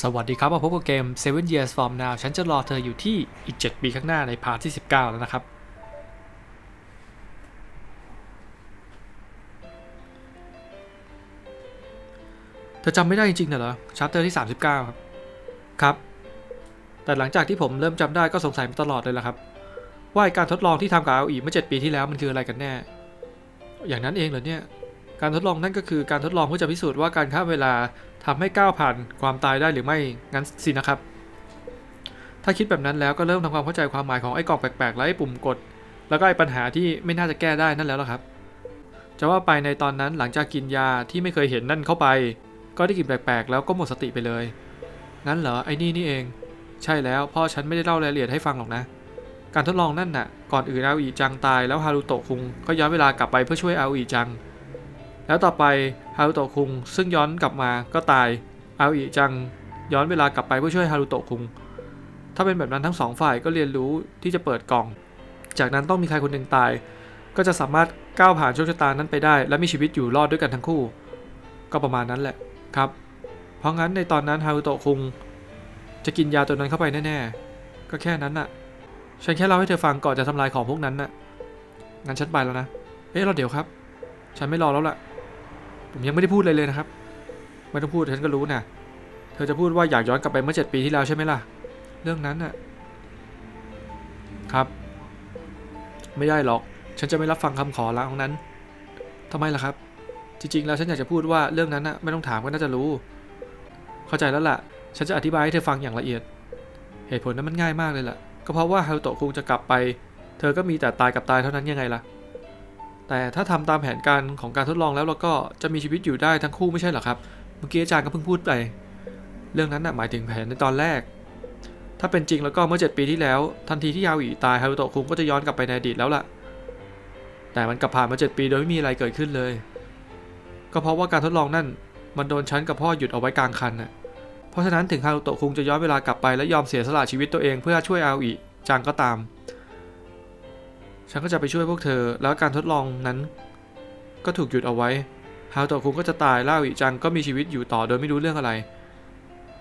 สวัสดีครับมาพบกับเกม Seven Years from Now ฉันจะรอเธออยู่ที่อีก 7 ปีข้างหน้าในพาร์ทที่ 19 แล้วนะครับ เธอจำไม่ได้จริงๆเหรอชัปเตอร์ที่ 39 ครับ ครับ แต่หลังจากที่ผมเริ่มจำได้ก็สงสัยมาตลอดเลยละครับ ว่าการทดลองที่ทำกับเอาอีเมื่อ 7 ปีที่แล้วมันคืออะไรกันแน่ อย่างนั้นเองเหรอเนี่ย การทดลองนั่นก็คือการทดลองเพื่อจะพิสูจน์ว่าการข้ามเวลา ทำให้ก้าวผ่านความตายได้หรือไม่งั้นสินะครับ ถ้าคิดแบบนั้นแล้วก็เริ่มทำความเข้าใจความหมายของไอ้กล่องแปลกๆและไอ้ปุ่มกด แล้วก็ไอ้ปัญหาที่ไม่น่าจะแก้ได้นั่นแล้วล่ะครับ จะว่าไปในตอนนั้นหลังจากกินยาที่ไม่เคยเห็นนั่นเข้าไป ก็ได้กลิ่นแปลกๆ แล้วก็หมดสติไปเลย งั้นเหรอไอ้นี่นี่เอง ใช่แล้วพ่อฉันไม่ได้เล่ารายละเอียดให้ฟังหรอกนะ การทดลองนั่นน่ะ ก่อนอื่นอาอีจังตายแล้วฮารุโตะคุงก็ย้อนเวลากลับไปเพื่อช่วยอาอีจัง แล้วต่อไปฮารุโตะคุงซึ่งย้อนกลับมาก็ตายอาอีจังย้อนเวลากลับไปเพื่อช่วยฮารุโตะคุง ถ้าเป็นแบบนั้นทั้งสองฝ่ายก็เรียนรู้ที่จะเปิดกล่อง จากนั้นต้องมีใครคนหนึ่งตาย ก็จะสามารถก้าวผ่านโชคชะตานั้นไปได้ และมีชีวิตอยู่รอดด้วยกันทั้งคู่ ก็ประมาณนั้นแหละครับ เพราะงั้นในตอนนั้นฮารุโตะคุง จะกินยาตัวนั้นเข้าไปแน่ๆ ก็แค่นั้นน่ะ ฉันแค่เล่าให้เธอฟังก่อนจะทำลายของพวกนั้นน่ะ งั้นฉันไปแล้วนะ เอ๊ะเราเดี๋ยวครับ ฉันไม่รอแล้วล่ะ ผมยังไม่ได้พูดเลยเลยนะครับ ไม่ต้องพูดฉันก็รู้นะเธอจะพูดว่าอยากย้อนกลับไปเมื่อเจ็ดปีที่แล้วใช่ไหมล่ะ เรื่องนั้นน่ะ ครับ ไม่ได้หรอก ฉันจะไม่รับฟังคำขอร้องนั้นทำไมล่ะครับ จริงๆ แล้วฉันอยากจะพูดว่าเรื่องนั้นน่ะไม่ต้องถามก็น่าจะรู้ เข้าใจแล้วล่ะ ฉันจะอธิบายให้เธอฟังอย่างละเอียด เหตุผลนั้นมันง่ายมากเลยล่ะ ก็เพราะว่าฮารุโตะคงจะกลับไป เธอก็มีแต่ตายกับตายเท่านั้นยังไงล่ะ แต่ถ้าทำตามแผนการของการทดลองแล้วเราก็จะมีชีวิตอยู่ได้ทั้งคู่ไม่ใช่หรอครับ เมื่อกี้อาจารย์ก็เพิ่งพูดไป เรื่องนั้นน่ะหมายถึงแผนในตอนแรก ถ้าเป็นจริงแล้วก็เมื่อ 7 ปีที่แล้ว ทันทีที่ยาวีตายฮารุโตะคุงก็จะย้อนกลับไปในอดีตแล้วล่ะ แต่มันกลับผ่านมา 7 ปีโดยไม่มีอะไรเกิดขึ้นเลย ก็เพราะว่าการทดลองนั่นมันโดนฉันกับพ่อหยุดเอาไว้กลางคันน่ะ เพราะฉะนั้นถึงฮารุโตะคุงจะย้อนเวลากลับไปและยอมเสียสละชีวิตตัวเองเพื่อช่วยอาอีจังก็ตาม ฉันก็จะไปช่วยพวกเธอ แล้วการทดลองนั้น ก็ถูกหยุดเอาไว้ฮารุโตะคุงก็จะตายแล้วอาอีจังก็มีชีวิตอยู่ต่อโดยไม่รู้เรื่องอะไร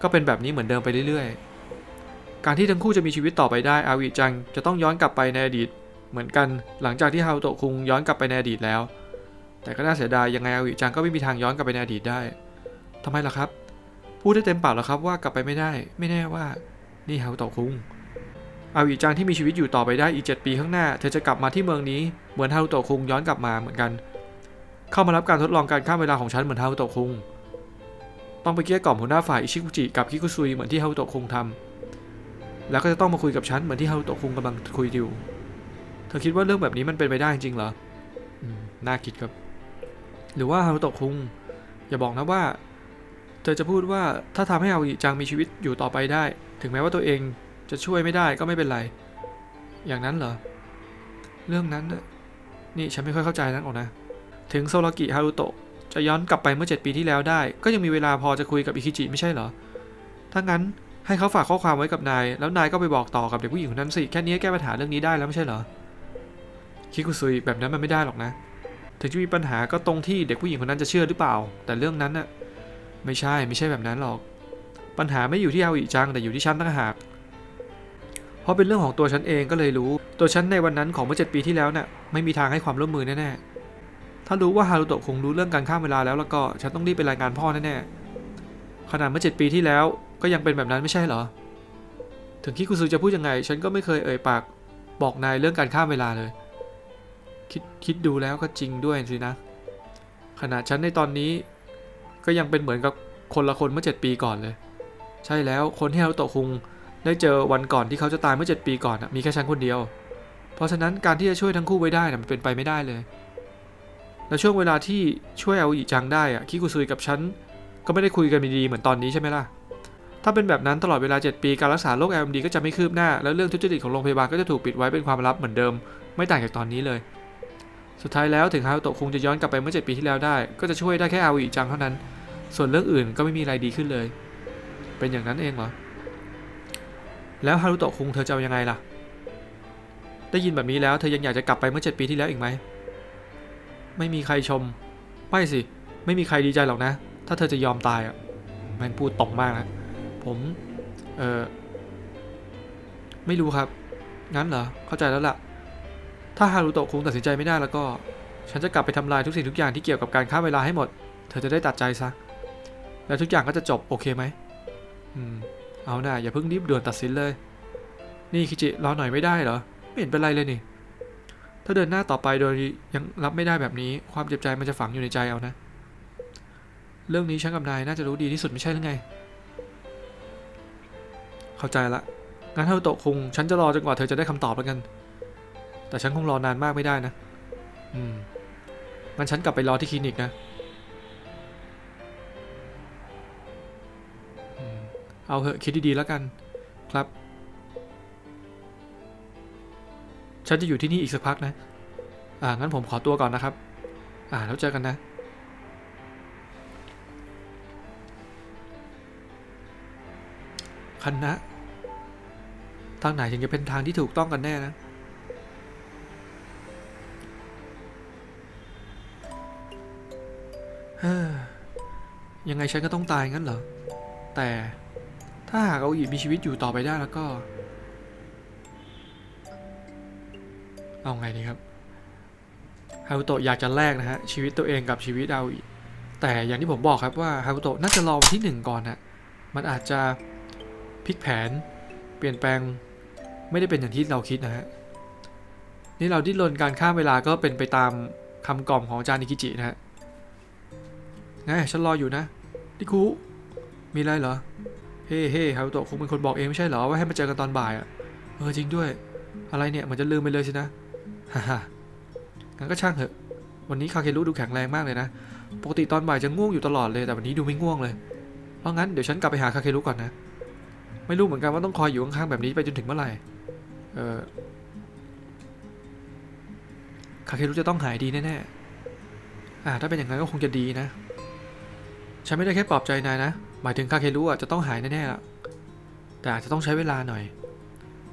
ก็เป็นแบบนี้เหมือนเดิมไปเรื่อยๆ การที่ทั้งคู่จะมีชีวิตต่อไปได้อาอีจังจะต้องย้อนกลับไปในอดีต เหมือนกันหลังจากที่ฮารุโตคุงย้อนกลับไปในอดีตแล้ว แต่ก็น่าเสียดายยังไงอาอีจังก็ไม่มีทางย้อนกลับไปในอดีตได้ทำไมล่ะครับ พูดได้เต็มปากแล้วครับว่ากลับไปไม่ได้ ไม่แน่ว่า นี่ฮารุโตคุง อาอีจังที่มีชีวิตอยู่ต่อไปได้อีก 7 ปีข้างหน้า เธอจะกลับมาที่เมืองนี้เหมือนฮารุโตะคุงย้อนกลับมาเหมือนกัน เข้ามารับการทดลองการข้ามเวลาของฉันเหมือนฮารุโตะคุง ต้องไปเกลี้ยกล่อมหัวหน้าฝ่ายอิชิกุจิกับคิคุซุยเหมือนที่ฮารุโตะคุงทำแล้วก็จะต้องมาคุยกับฉันเหมือนที่ฮารุโตะคุงกำลังคุยอยู่ เธอคิดว่าเรื่องแบบนี้มันเป็นไปได้จริงเหรอน่าคิดครับ หรือว่าฮารุโตะคุง อย่าบอกนะว่า เธอจะพูดว่าถ้าทำให้อาอิจังมีชีวิตอยู่ต่อไปได้ ถึงแม้ว่าตัวเอง จะช่วยไม่ได้ก็ไม่เป็นไร อย่างนั้นเหรอ เรื่องนั้นน่ะนี่ฉันไม่ค่อยเข้าใจนักหรอกนะ ถึงโซรากิฮารุโตะจะย้อนกลับไปเมื่อ 7 ปีที่แล้วได้ ก็ยังมีเวลาพอจะคุยกับอิคิจิไม่ใช่เหรอ ถ้างั้นให้เขาฝากข้อความไว้กับนาย แล้วนายก็ไปบอกต่อกับเด็กผู้หญิงคนนั้นสิ แค่นี้แก้ปัญหาเรื่องนี้ได้แล้วไม่ใช่เหรอ คิคุซุยแบบนั้นมันไม่ได้หรอกนะ ถึงจะมีปัญหาก็ตรงที่เด็กผู้หญิงคนนั้นจะเชื่อหรือเปล่า แต่เรื่องนั้นน่ะ ไม่ใช่ไม่ใช่แบบนั้นหรอก ปัญหาไม่อยู่ที่อาอิจังแต่อยู่ที่ฉันต่างหาก เพราะเป็นเรื่องของตัวฉันเองก็เลยรู้ ตัวฉันในวันนั้นของเมื่อเจ็ดปีที่แล้วน่ะไม่มีทางให้ความร่วมมือแน่ๆ ถ้ารู้ว่าฮารุโตะคงรู้เรื่องการข้ามเวลาแล้วแล้วก็ฉันต้องรีบไปรายงานพ่อแน่ๆ ขนาดเมื่อเจ็ดปีที่แล้วก็ยังเป็นแบบนั้นไม่ใช่เหรอ ถึงคิคุซุจะพูดยังไง ฉันก็ไม่เคยเอ่ยปากบอกนายเรื่องการข้ามเวลาเลย คิดคิดดูแล้วก็จริงด้วยสินะ ขนาดฉันในตอนนี้ ก็ยังเป็นเหมือนกับคนละคนเมื่อ7ปีก่อนเลย ใช่แล้วคนที่ฮารุโตะคง ได้เจอวันก่อนที่เขาจะตายเมื่อ 7 ปีก่อนน่ะมีแค่ฉันคนเดียว เพราะฉะนั้นการที่จะช่วยทั้งคู่ไว้ได้น่ะมันเป็นไปไม่ได้เลย แล้วช่วงเวลาที่ช่วยเอาอีจังได้อะคิคุซุยกับฉันก็ไม่ได้คุยกันดีๆเหมือนตอนนี้ใช่ไหมล่ะ ถ้าเป็นแบบนั้นตลอดเวลา 7 ปีการรักษาโรค LMD ก็จะไม่คืบหน้า แล้วเรื่องทุจริตของโรงพยาบาลก็จะถูกปิดไว้เป็นความลับเหมือนเดิม ไม่ต่างจากตอนนี้เลย สุดท้ายแล้วถึงฮาโตะคงจะย้อนกลับไปเมื่อ 7 ปีที่แล้วได้ ก็จะช่วยได้แค่เอาอีจังเท่านั้น ส่วนเรื่องอื่นก็ไม่มีอะไรดีขึ้นเลย เป็นอย่างนั้นเองเหรอ แล้วฮารุโตะคุงเธอจะเอายังไงล่ะ ได้ยินแบบนี้แล้วเธอยังอยากจะกลับไปเมื่อ 7 ปีที่แล้วอีกไหม ไม่มีใครชม ไม่สิ ไม่มีใครดีใจหรอกนะ ถ้าเธอจะยอมตายอะแม่งพูดตรงมากนะ ผม เออไม่รู้ครับ งั้นเหรอ เข้าใจแล้วล่ะ ถ้าฮารุโตะคงตัดสินใจไม่ได้แล้วก็ ฉันจะกลับไปทำลายทุกสิ่งทุกอย่างที่เกี่ยวกับการฆ่าเวลาให้หมด เธอจะได้ตัดใจซะ แล้วทุกอย่างก็จะจบโอเคไหม อืม เอาหน่าอย่าเพิ่งรีบด่วนตัดสินเลย นี่คิจิรอหน่อยไม่ได้เหรอ ไม่เห็นเป็นไรเลยนี่ ถ้าเดินหน้าต่อไปโดยยังรับไม่ได้แบบนี้ ความเจ็บใจมันจะฝังอยู่ในใจเอานะ เรื่องนี้ฉันกับนายน่าจะรู้ดีที่สุดไม่ใช่หรือไง เข้าใจละ งั้นฮารุโตคง ฉันจะรอจนกว่าเธอจะได้คำตอบแล้วกัน แต่ฉันคงรอนานมากไม่ได้นะ อืม งั้นฉันกลับไปรอที่คลินิกนะ เอาเหอะคิดดีๆแล้วกันครับ ฉันจะอยู่ที่นี่อีกสักพักนะ อ่างั้นผมขอตัวก่อนนะครับ อ่าแล้วเจอกันนะ คันนะ ทางไหนถึงจะเป็นทางที่ถูกต้องกันแน่นะเฮ้อยังไงฉันก็ต้องตายงั้นเหรอ แต่ ถ้าหากเอาอีมีชีวิตอยู่ต่อไปได้แล้วก็ เอาไงดีครับฮารุโตะอยากจะแลกนะฮะชีวิตตัวเองกับชีวิตเอาอีแต่อย่างที่ผมบอกครับว่าฮารุโตะน่าจะรอวันที่หนึ่งก่อนนะมันอาจจะพลิกแผน เปลี่ยนแปลงไม่ได้เป็นอย่างที่เราคิดนะฮะนี่เราดิ้นรนการข้ามเวลาก็เป็นไปตามคำกล่อมของอาจารย์นิกิจินะฮะไงฉันรออยู่นะดิคุมีอะไรเหรอ เฮ้เฮ้ฮารุโตะคงเป็นคนบอกเองไม่ใช่เหรอว่าให้มาเจอกันตอนบ่ายอะเออจริงด้วย อะไรเนี่ยเหมันจะลืมไปเลยสินะ ฮ่าฮ่างั้นก็ช่างเถอะ วันนี้คาเครุดูแข็งแรงมากเลยนะ ปกติตอนบ่ายจะง่วงอยู่ตลอดเลยแต่วันนี้ดูไม่ง่วงเลย เพราะงั้นเดี๋ยวฉันกลับไปหาคาเครุก่อนนะ ไม่รู้เหมือนกันว่าต้องคอยอยู่ข้างๆแบบนี้ไปจนถึงเมื่อไหร่ เออคาเครุจะต้องหายดีแน่ๆอ่าถ้าเป็นอย่างนั้นก็คงจะดีนะ ฉันไม่ได้แค่ปลอบใจนายนะ หมายถึงคาเครุอะจะต้องหายแน่ๆล่ะแต่อาจจะต้องใช้เวลาหน่อย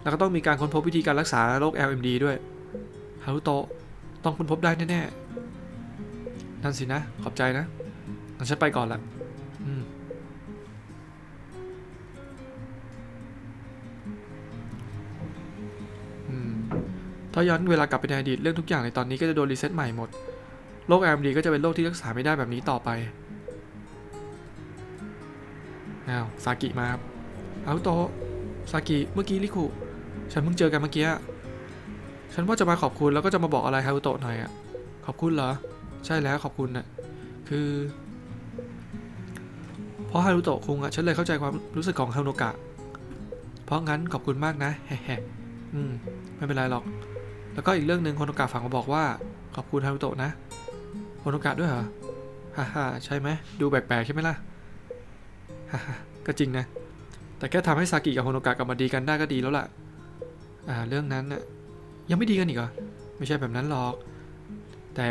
แล้วก็ต้องมีการค้นพบวิธีการรักษาโรค LMD ด้วยฮารุโตะต้องค้นพบได้แน่ๆนั่นสินะ ขอบใจนะงั้นฉันไปก่อนละอืมถ้าย้อนเวลากลับไปในอดีตเรื่องทุกอย่างในตอนนี้ก็จะโดนรีเซ็ตใหม่หมด โรค LMD ก็จะเป็นโรคที่รักษาไม่ได้แบบนี้ต่อไป อ้าวซากิมาครับฮารุโตะซากิเมื่อกี้ลิคุฉันเพิ่งเจอกันเมื่อกี้อะฉันว่าจะมาขอบคุณแล้วก็จะมาบอกอะไรฮารุโตะหน่อยอะขอบคุณเหรอ ใช่แล้วขอบคุณน่ะคือ เพราะฮารุโตะคุงอะฉันเลยเข้าใจความรู้สึกของฮาโนกะ เพราะงั้นขอบคุณมากนะแฮะๆอืมไม่เป็นไรหรอก แล้วก็อีกเรื่องหนึ่งฮาโนกะฝากมาบอกว่า ขอบคุณฮารุโตะนะฮาโนกะด้วยเหรอฮ่าฮ่าใช่ไหมดูแปลกๆใช่ไหมล่ะ ก็จริงนะ แต่แค่ทำให้ซากิกับฮโนกะกลับมาดีกันได้ก็ดีแล้วล่ะ อ่า เรื่องนั้นน่ะยังไม่ดีกันอีกเหรอ ไม่ใช่แบบนั้นหรอก แต่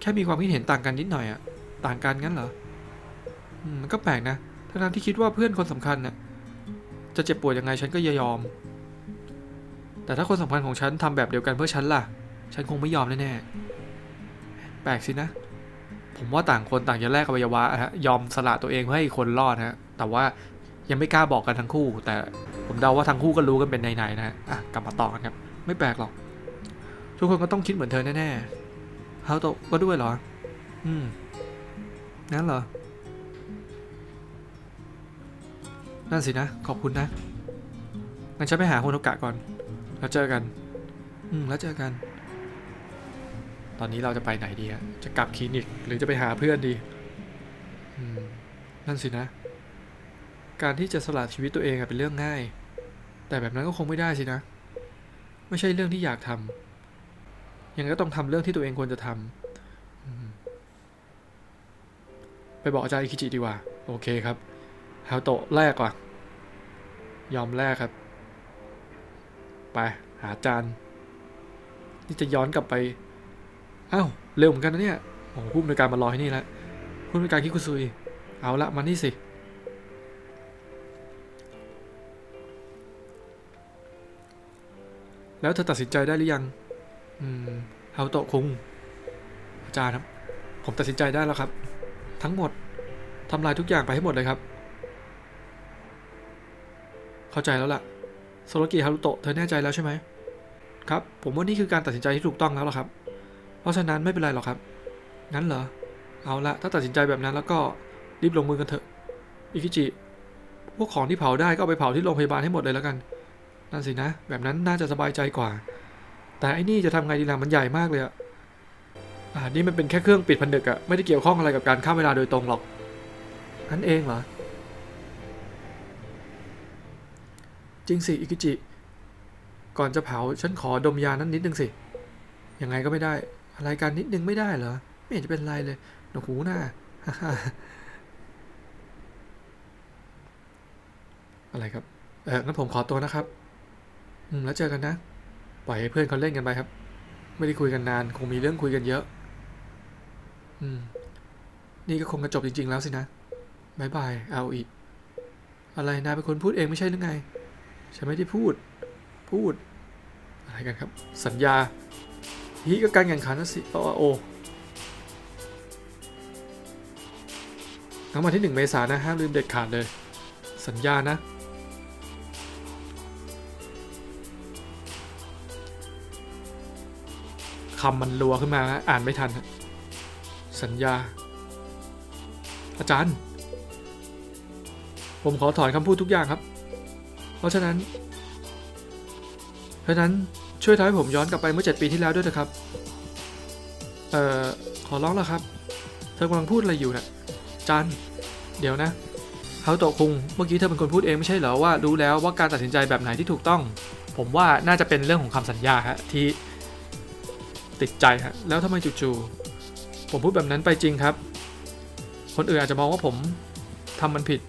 แค่มีความคิดเห็นต่างกันนิดหน่อยอะต่างกันงั้นเหรออืมมันก็แปลกนะทั้งนั้นที่คิดว่าเพื่อนคนสำคัญน่ะจะเจ็บปวดยังไงฉันก็ยอม แต่ถ้าคนสำคัญของฉันทำแบบเดียวกันเพื่อฉันล่ะ ฉันคงไม่ยอมแน่ๆ แปลกสินะ ผมว่าต่างคนต่างจะแลกอวัยวะอะฮะ ยอมสละตัวเองเพื่อให้อีกคนรอดฮะ แต่ว่ายังไม่กล้าบอกกันทั้งคู่ แต่ผมเดาว่าทั้งคู่ก็รู้กันเป็นในๆนะฮะอะกลับมาต่อกันครับ ไม่แปลกหรอก ทุกคนก็ต้องคิดเหมือนเธอแน่ๆฮาโตก็ด้วยเหรอ อืมงั้นเหรอ นั่นสินะ ขอบคุณนะงั้นฉันไปหาโฮโนกะก่อน แล้วเจอกัน อืม แล้วเจอกัน ตอนนี้เราจะไปไหนดีอะจะกลับคลินิกหรือจะไปหาเพื่อนดี อืม นั่นสินะ การที่จะสละชีวิตตัวเองเป็นเรื่องง่าย แต่แบบนั้นก็คงไม่ได้สินะ ไม่ใช่เรื่องที่อยากทำยังก็ต้องทำเรื่องที่ตัวเองควรจะทำไปบอกอาจารย์อิคิจิดีกว่า โอเคครับฮาโตะแรกว่ะ ยอมแรกครับ ไป หาอาจารย์ นี่จะย้อนกลับไป อ้าวเร็วเหมือนกันนะเนี่ย โอ้โหผู้อำนวยการมารอที่นี่แล้วผู้อำนวยการคิคุซุย เอาละมานี่สิ แล้วเธอตัดสินใจได้หรือยัง อืมฮาโตะคุง อาจารย์ครับ ผมตัดสินใจได้แล้วครับ ทั้งหมดทำลายทุกอย่างไปให้หมดเลยครับ เข้าใจแล้วล่ะ โซโลกิฮารุโตะเธอแน่ใจแล้วใช่ไหมครับ ผมว่านี่คือการตัดสินใจที่ถูกต้องแล้วล่ะครับ เพราะฉะนั้นไม่เป็นไรหรอกครับ งั้นเหรอ เอาละถ้าตัดสินใจแบบนั้นแล้วก็รีบลงมือกันเถอะ อิคิจิ พวกของที่เผาได้ก็เอาไปเผาที่โรงพยาบาลให้หมดเลยแล้วกัน นั่นสินะ แบบนั้นน่าจะสบายใจกว่า แต่ไอ้นี่จะทำไงดีล่ะมันใหญ่มากเลยอะอ่านี่มันเป็นแค่เครื่องปิดผนึกอะไม่ได้เกี่ยวข้องอะไรกับการข้ามเวลาโดยตรงหรอกนั่นเองเหรอ จริงสิอิกิจิ ก่อนจะเผาฉันขอดมยานั้นนิดนึงสิ ยังไงก็ไม่ได้ อะไรกันนิดนึงไม่ได้เหรอ ไม่เห็นจะเป็นไรเลยหนวกหูหน้าอะไรครับ เอองั้นผมขอตัวนะครับ อืมแล้วเจอกันนะ ปล่อยให้เพื่อนเขาเล่นกันไปครับ ไม่ได้คุยกันนาน คงมีเรื่องคุยกันเยอะ อืม นี่ก็คงจะจบจริง ๆ แล้วสินะบายบายเอาอีก อะไรนายเป็นคนพูดเองไม่ใช่หรือไง ฉันไม่ได้พูด พูด อะไรกันครับ สัญญาฮีก็การแข่งขันนะสิโอโอทั้งวันที่หนึ่งเมษายนนะห้ามลืมเด็ดขาดเลย สัญญานะ คำมันรัวขึ้นมาฮะอ่านไม่ทัน สัญญา อาจารย์ ผมขอถอนคำพูดทุกอย่างครับ เพราะฉะนั้น เพราะฉะนั้นช่วยทำให้ผมย้อนกลับไปเมื่อเจ็ดปีที่แล้วด้วยนะครับ เอ่อ ขอร้องแล้วครับ เธอกำลังพูดอะไรอยู่นะ่ะอาจารย์เดี๋ยวนะเฮาโตคุง เมื่อกี้เธอเป็นคนพูดเองไม่ใช่เหรอว่ารู้แล้วว่าการตัดสินใจแบบไหนที่ถูกต้อง ผมว่าน่าจะเป็นเรื่องของคำสัญญาฮะที่ ติดใจฮะแล้วทำไมจู่ๆผมพูดแบบนั้นไปจริงครับ คนอื่นอาจจะมองว่าผมทำมันผิด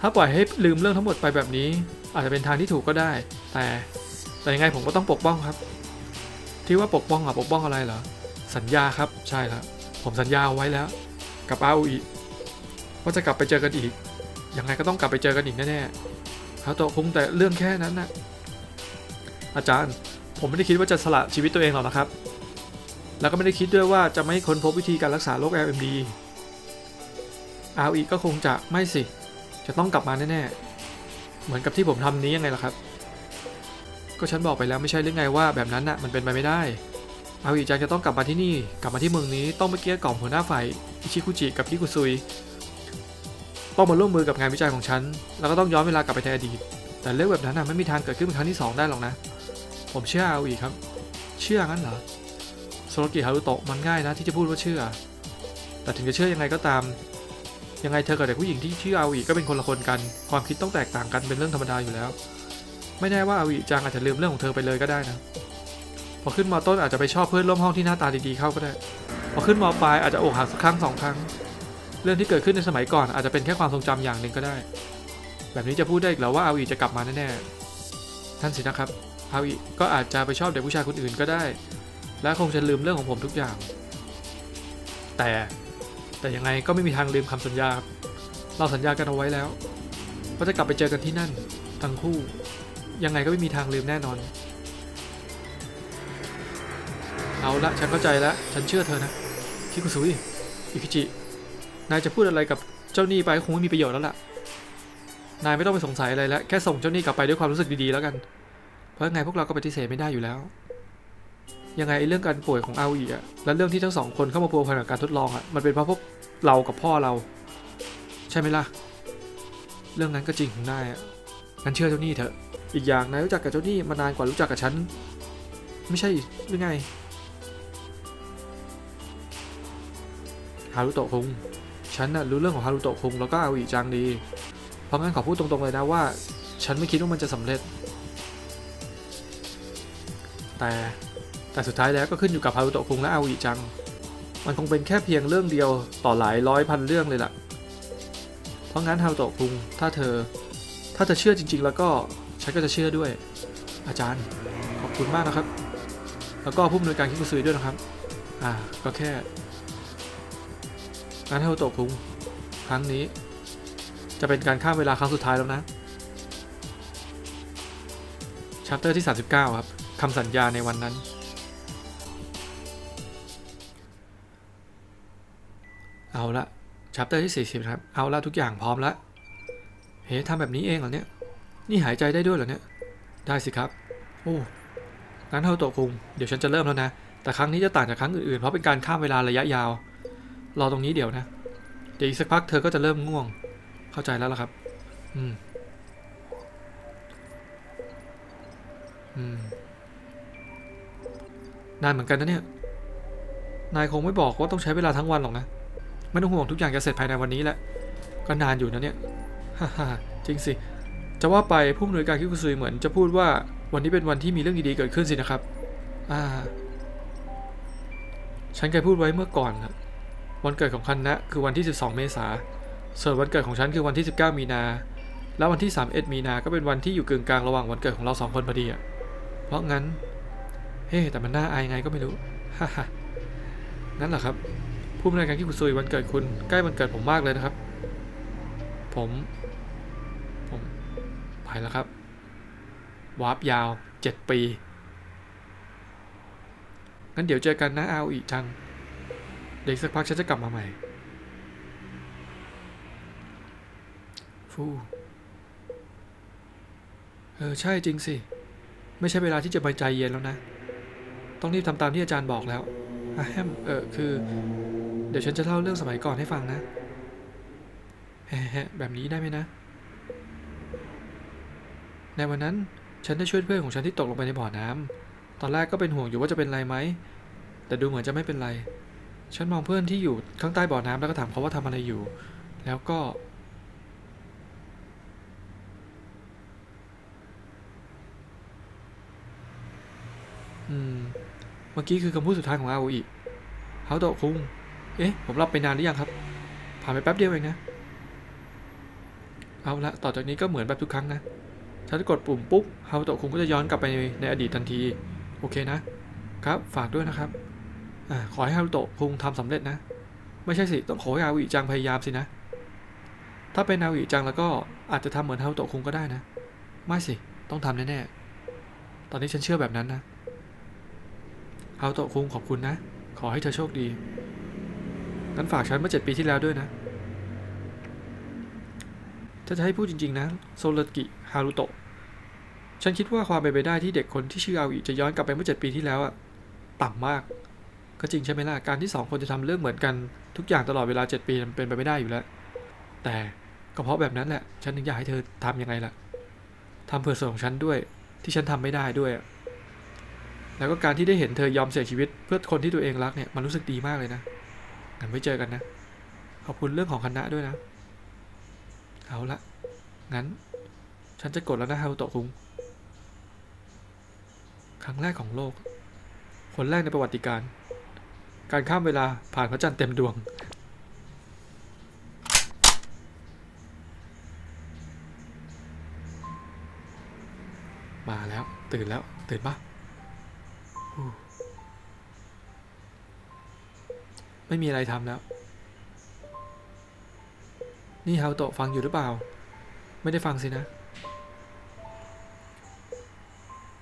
ถ้าปล่อยให้ลืมเรื่องทั้งหมดไปแบบนี้ อาจจะเป็นทางที่ถูกก็ได้ แต่แต่ยังไงผมก็ต้องปกป้องครับ ที่ว่าปกป้องอะปกป้องอะไรเหรอสัญญาครับใช่ครับผมสัญญาไว้แล้ว กับอาอีว่าจะกลับไปเจอกันอีกยังไงก็ต้องกลับไปเจอกันอีกแน่ๆเขาโตะคงแต่เรื่องแค่นั้นนะอาจารย์ผมไม่ได้คิดว่าจะสละชีวิตตัวเองหรอกนะครับ แล้วก็ไม่ได้คิดด้วยว่าจะไม่ค้นพบวิธีการรักษาโรค LMD อาอีก็คงจะไม่สิ จะต้องกลับมาแน่ๆ เหมือนกับที่ผมทำนี้ยังไงล่ะครับ ก็ฉันบอกไปแล้วไม่ใช่หรือไงว่าแบบนั้นน่ะมันเป็นไปไม่ได้อาอีจังจะต้องกลับมาที่นี่ กลับมาที่เมืองนี้ต้องไปเกี้ยกล่อมหัวหน้าฝ่ายอิชิคุจิกับคิคุซุย ต้องมาร่วมมือกับงานวิจัยของฉัน แล้วก็ต้องย้อนเวลากลับไปในอดีต แต่เรื่องแบบนั้นน่ะไม่มีทางเกิดขึ้นเป็นครั้งที่สองได้หรอกนะ ผมเชื่ออาอีครับ เชื่องั้นเหรอ โซโลกิฮารุโตะมันง่ายนะที่จะพูดว่าเชื่อ แต่ถึงจะเชื่อยังไงก็ตาม ยังไงเธอกับเด็กผู้หญิงที่ชื่ออาวีก็เป็นคนละคนกัน ความคิดต้องแตกต่างกันเป็นเรื่องธรรมดาอยู่แล้ว ไม่แน่ว่าอาวีจังอาจจะลืมเรื่องของเธอไปเลยก็ได้นะพอขึ้นมต้นอาจจะไปชอบเพื่อนร่วมห้องที่หน้าตาดีๆเข้าก็ได้ พอขึ้นมปลายอาจจะอกหักสักครั้งสองครั้ง เรื่องที่เกิดขึ้นในสมัยก่อนอาจจะเป็นแค่ความทรงจำอย่างหนึ่งก็ได้ แบบนี้จะพูดได้อีกแล้วว่าอาวีจะกลับมาแน่ๆท่านสินะครับอาวีก็อาจจะไปชอบเด็กผู้ชายคนอื่นก็ได้ และคงจะลืมเรื่องของผมทุกอย่าง แต่แต่ยังไงก็ไม่มีทางลืมคำสัญญา เราสัญญากันเอาไว้แล้วว่าจะกลับไปเจอกันที่นั่น ทั้งคู่ ยังไงก็ไม่มีทางลืมแน่นอน เอาละฉันเข้าใจแล้ว ฉันเชื่อเธอนะคิคุซุยอิคิจิ นายจะพูดอะไรกับเจ้าหนี้ไปก็คงไม่มีประโยชน์แล้วล่ะ นายไม่ต้องไปสงสัยอะไรแล้ว แค่ส่งเจ้าหนี้กลับไปด้วยความรู้สึกดีๆแล้วกัน เพราะยังไงพวกเราก็ปฏิเสธไม่ได้อยู่แล้ว ยังไงไอ้เรื่องการป่วยของอาวีอะและเรื่องที่ทั้งสองคนเข้ามาพัวพันกับการทดลองอะมันเป็นเพราะพวกเรากับพ่อเรา ใช่ไหมล่ะ เรื่องนั้นก็จริงของนายอะงั้นเชื่อเจ้านี้เถอะ อีกอย่างนายรู้จักกับเจ้านี้มานานกว่ารู้จักกับฉันไม่ใช่หรือไงฮารุโตะคุงฉันน่ะรู้เรื่องของฮารุโตะคุงแล้วก็อาวีจังดี เพราะงั้นขอพูดตรงๆเลยนะว่า ฉันไม่คิดว่ามันจะสำเร็จ แต่ แต่สุดท้ายแล้วก็ขึ้นอยู่กับฮารุโตะคุงและอาวีจัง มันคงเป็นแค่เพียงเรื่องเดียวต่อหลายร้อยพันเรื่องเลยล่ะ เพราะงั้นฮารุโตะคุงถ้าเธอ ถ้าเธอเชื่อจริง ๆ แล้วก็ฉันก็จะเชื่อด้วย อาจารย์ขอบคุณมากนะครับ แล้วก็ผู้อำนวยการคิคุซุยด้วยนะครับ อ่าก็แค่งั้นฮารุโตะคุงครั้งนี้ จะเป็นการข้ามเวลาครั้งสุดท้ายแล้วนะชัปเตอร์ที่ 39 ครับคำสัญญาในวันนั้น เอาละชัปเตอร์ที่ 40 ครับ เอาละทุกอย่างพร้อมละเฮ้ทำแบบนี้เองเหรอเนี่ย นี่หายใจได้ด้วยเหรอเนี่ย ได้สิครับ โอ้งั้นเฮาโตะคุง เดี๋ยวฉันจะเริ่มแล้วนะ แต่ครั้งนี้จะต่างจากครั้งอื่นๆ เพราะเป็นการข้ามเวลาระยะยาว รอตรงนี้เดี๋ยวนะ เดี๋ยวอีกสักพักเธอก็จะเริ่มง่วง เข้าใจแล้วล่ะครับ อืม อืม นานเหมือนกันนะเนี่ย นายคงไม่บอกว่าต้องใช้เวลาทั้งวันหรอกนะ ไม่ต้องห่วงทุกอย่างจะเสร็จภายในวันนี้แหละ ก็นานอยู่นะเนี่ยฮ่าฮจริงสิ จะว่าไปผู้อำนวยการคิคุซุยเหมือนจะพูดว่าวันนี้เป็นวันที่มีเรื่องดีๆเกิดขึ้นสินะครับ อ่า ฉันเคยพูดไว้เมื่อก่อนนะวันเกิดของคันนะคือวันที่ 12 เมษาส่วนวันเกิดของฉันคือวันที่ 19 มีนา แล้ววันที่ 31 มีนา ก็เป็นวันที่อยู่กึ่งกลางระหว่างวันเกิดของเราสองคนพอดีอะ เพราะงั้น เฮ้ แต่มันน่าอายไงก็ไม่รู้ ฮ่าฮ่านั่นแหละครับ ผู้อำนวยการคิคุซุยวันเกิดคุณใกล้วันเกิดผมมากเลยนะครับ ผม ผมไปแล้วครับ วาร์ปยาว7ปีงั้นเดี๋ยวเจอกันนะเอาอีกจัง เดี๋ยวอีกสักพักฉันจะกลับมาใหม่ ฟูเออ ใช่จริงสิ ไม่ใช่เวลาที่จะไปใจเย็นแล้วนะ ต้องรีบทำตามที่อาจารย์บอกแล้วอะแฮมเออคือ เดี๋ยวฉันจะเล่าเรื่องสมัยก่อนให้ฟังนะแฮะแบบนี้ได้ไหมนะ ในวันนั้นฉันได้ช่วยเพื่อนของฉันที่ตกลงไปในบ่อน้ำตอนแรกก็เป็นห่วงอยู่ว่าจะเป็นไรไหม แต่ดูเหมือนจะไม่เป็นไร ฉันมองเพื่อนที่อยู่ข้างใต้บ่อน้ำแล้วก็ถามเขาว่าทำอะไรอยู่ แล้วก็ อืม เมื่อกี้คือคำพูดสุดท้ายของอาโออิเฮาโตะคุง เอ๊ะ ผมรับไปนานหรือยังครับ ผ่านไปแป๊บเดียวเองนะ เอาละ ต่อจากนี้ก็เหมือนแบบทุกครั้งนะ ถ้ากดปุ่มปุ๊บ เฮาโตะคุงก็จะย้อนกลับไปในอดีตทันที โอเคนะ ครับ ฝากด้วยนะครับอขอให้ฮาโตะคุงทำสำเร็จนะ ไม่ใช่สิ ต้องขอให้อาวิจังพยายามสินะ ถ้าเป็นอาวิจังแล้วก็อาจจะทำเหมือนฮาโตะคุงก็ได้นะ ไม่สิ ต้องทำแน่ๆ ตอนนี้ฉันเชื่อแบบนั้นนะฮาโตะคุงขอบคุณนะ ขอให้เธอโชคดี งั้นฝากฉันเมื่อเจ็ดปีที่แล้วด้วยนะ ถ้าจะให้พูดจริง ๆ นะ โซเลกิ ฮารุโตะ ฉันคิดว่าความเป็นไปได้ที่เด็กคนที่ชื่ออาวิจะย้อนกลับไปเมื่อเจ็ดปีที่แล้วอะต่ำมาก ก็จริงใช่ไหมล่ะ การที่สองคนจะทำเรื่องเหมือนกันทุกอย่างตลอดเวลาเจ็ดปีมันเป็นไปไม่ได้อยู่แล้ว แต่ก็เพราะแบบนั้นแหละ ฉันถึงอยากให้เธอทำยังไงล่ะทำเพื่อส่วนของฉันด้วย ที่ฉันทำไม่ได้ด้วย แล้วก็การที่ได้เห็นเธอยอมเสียชีวิต เพื่อคนที่ตัวเองรักเนี่ยมันรู้สึกดีมากเลยนะ งั้นไว้เจอกันนะ ขอบคุณเรื่องของคณะด้วยนะ เอาละ งั้น ฉันจะกดแล้วนะฮาโตะคุง ครั้งแรกของโลก คนแรกในประวัติการ การข้ามเวลาผ่านพระจันทร์เต็มดวง มาแล้ว ตื่นแล้ว ตื่นปะ ไม่มีอะไรทำแล้ว นี่เฮาโตะฟังอยู่หรือเปล่า ไม่ได้ฟังสินะ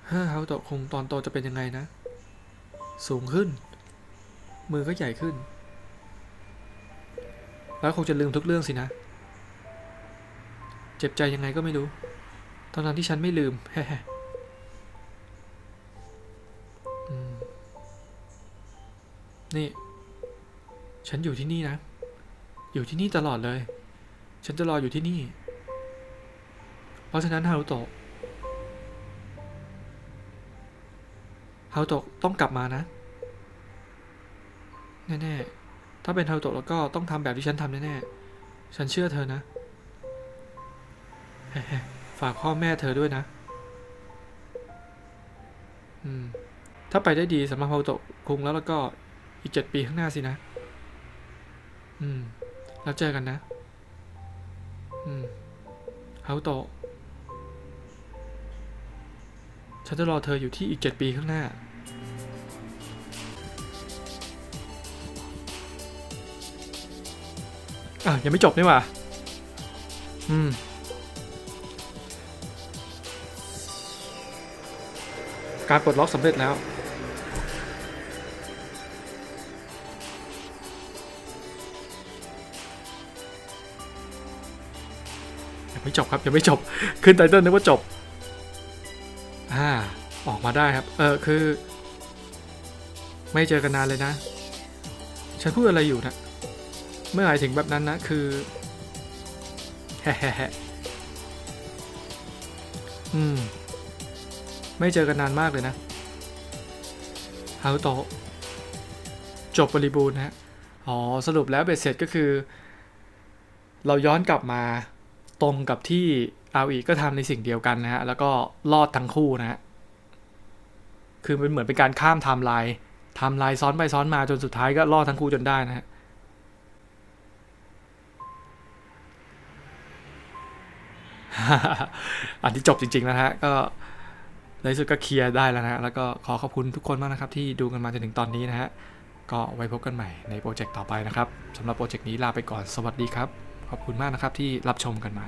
เฮ้อฮาโตะคงตอนโตจะเป็นยังไงนะ สูงขึ้น มือก็ใหญ่ขึ้น แล้วคงจะลืมทุกเรื่องสินะ เจ็บใจยังไงก็ไม่รู้ ตอนนั้นที่ฉันไม่ลืมแฮ่นี่ ฉันอยู่ที่นี่นะ อยู่ที่นี่ตลอดเลย ฉันจะรออยู่ที่นี่ เพราะฉะนั้นฮารุโตะฮารุโตะต้องกลับมานะ แน่ๆ ถ้าเป็นฮารุโตะแล้วก็ต้องทำแบบที่ฉันทำแน่ๆ ฉันเชื่อเธอนะ ฝากพ่อแม่เธอด้วยนะ อืม ถ้าไปได้ดีสำหรับฮารุโตะคุงแล้วแล้วก็อีกเจ็ดปีข้างหน้าสินะ อืม แล้วเจอกันนะ อืมฮาโตะฉันจะรอเธออยู่ที่อีกเจ็ดปีข้างหน้า อะ ยังไม่จบนี่หว่า อืม การปลดล็อกสำเร็จแล้ว ไม่จบครับยังไม่จบ ขึ้นไตเติลนึกว่าจบ อ่า ออกมาได้ครับ เออคือ ไม่เจอกันนานเลยนะ ฉันพูดอะไรอยู่นะไม่หมายถึงแบบนั้นนะ คือแฮะแฮะแฮะอืม ไม่เจอกันนานมากเลยนะฮารุโตจบบริบูรณ์นะฮะ อ๋อ สรุปแล้วเบ็ดเสร็จก็คือ เราย้อนกลับมา ตรงกับที่อาอีก็ทำในสิ่งเดียวกันนะฮะ แล้วก็รอดทั้งคู่นะฮะ คือมันเหมือนเป็นการข้ามไทม์ไลน์ไทม์ไลน์ซ้อนไปซ้อนมาจนสุดท้ายก็รอดทั้งคู่จนได้นะฮะอันที่จบจริง ๆ นะฮะ ก็ในที่สุดก็เคลียร์ได้แล้วนะฮะ แล้วก็ขอขอบคุณทุกคนมากนะครับ ที่ดูกันมาจนถึงตอนนี้นะฮะ ก็ไว้พบกันใหม่ในโปรเจกต์ต่อไปนะครับสำหรับโปรเจกต์นี้ลาไปก่อนสวัสดีครับ ขอบคุณมากนะครับที่รับชมกันมา